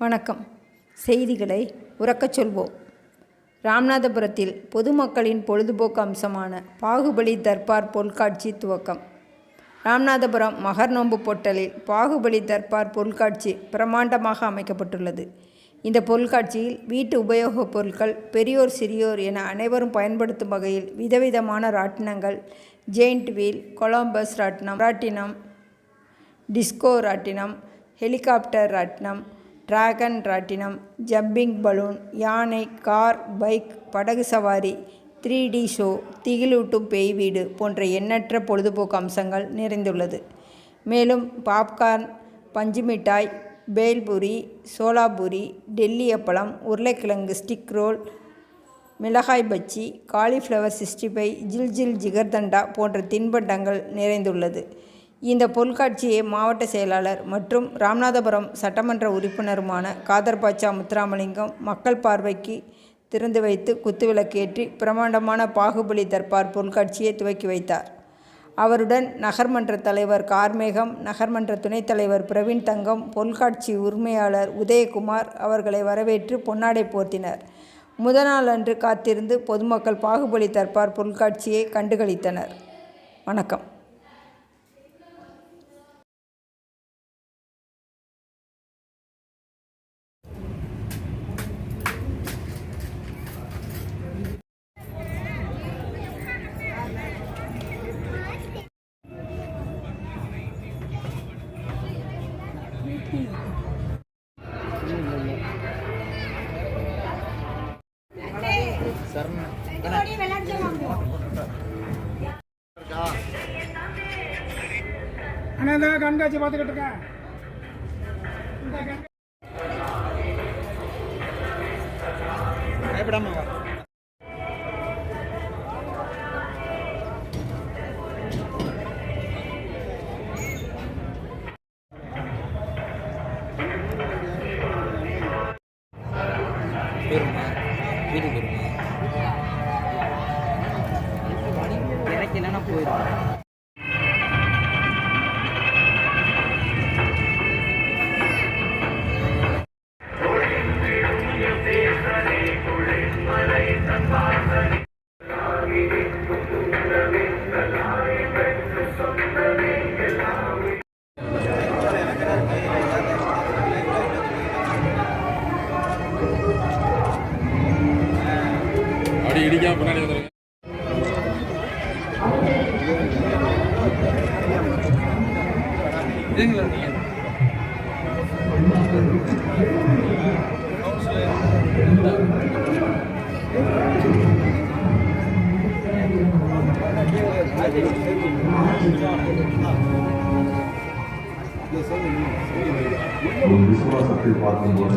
வணக்கம். செய்திகளை உறக்கச் சொல்வோம். ராமநாதபுரத்தில் பொதுமக்களின் பொழுதுபோக்கு அம்சமான பாகுபலி தர்பார் பொருட்காட்சி துவக்கம். ராமநாதபுரம் மகர் நோன்பு பொட்டலில் பாகுபலி தர்பார் பொருட்காட்சி பிரமாண்டமாக அமைக்கப்பட்டுள்ளது. இந்த பொருட்காட்சியில் வீட்டு உபயோகப் பொருட்கள் பெரியோர் சிறியோர் என அனைவரும் பயன்படுத்தும் வகையில் விதவிதமான ராட்டினங்கள் ஜெயிண்ட் வீல் கொலம்பஸ் ராட்டினம் ராட்டினம் டிஸ்கோ ராட்டினம் ஹெலிகாப்டர் ராட்டினம் டிராகன் ராட்டினம் ஜம்பிங் பலூன் யானை கார் பைக் படகு சவாரி த்ரீ டி ஷோ திகிலூட்டும் பேய் வீடு போன்ற எண்ணற்ற பொழுதுபோக்கு அம்சங்கள் நிறைந்துள்ளது. மேலும் பாப்கார்ன் பஞ்சு மிட்டாய் பேல்பூரி சோலாபூரி டெல்லி அப்பளம் உருளைக்கிழங்கு ஸ்டிக் ரோல் மிளகாய் பஜ்ஜி காலிஃப்ளவர் சிக்ஸ்டி ஃபைவ் ஜில் ஜில் ஜிகர்தண்டா போன்ற தின்பண்டங்கள் நிறைந்துள்ளது. இந்த பொருட்காட்சியை மாவட்ட செயலாளர் மற்றும் ராமநாதபுரம் சட்டமன்ற உறுப்பினருமான காதர் பாட்சா முத்துராமலிங்கம் மக்கள் பார்வைக்கு திறந்து வைத்து குத்துவிளக்கேற்றி பிரமாண்டமான பாகுபலி தர்பார் பொருட்காட்சியை துவக்கி வைத்தார். அவருடன் நகர்மன்ற தலைவர் கார்மேகம் நகர்மன்ற துணைத் தலைவர் பிரவீன் தங்கம் பொருட்காட்சி உரிமையாளர் உதயகுமார் அவர்களை வரவேற்று பொன்னாடை போர்த்தினர். முதல் நாள் அன்று காத்திருந்து பொதுமக்கள் பாகுபலி தர்பார் பொருட்காட்சியை கண்டுகளித்தனர். வணக்கம். அண்ணா இந்த கண்காட்சி பார்த்துக்கிட்டு இருக்கேன். பயப்படாம வா. போயிருமா வீட்டுக்கு போயிருமா எனக்கு என்னென்னா போயிடும் Bye. இடிக்காம பின்னாடி வந்துருங்க. ஒரு விசுவாசத்தை பார்க்கும்போது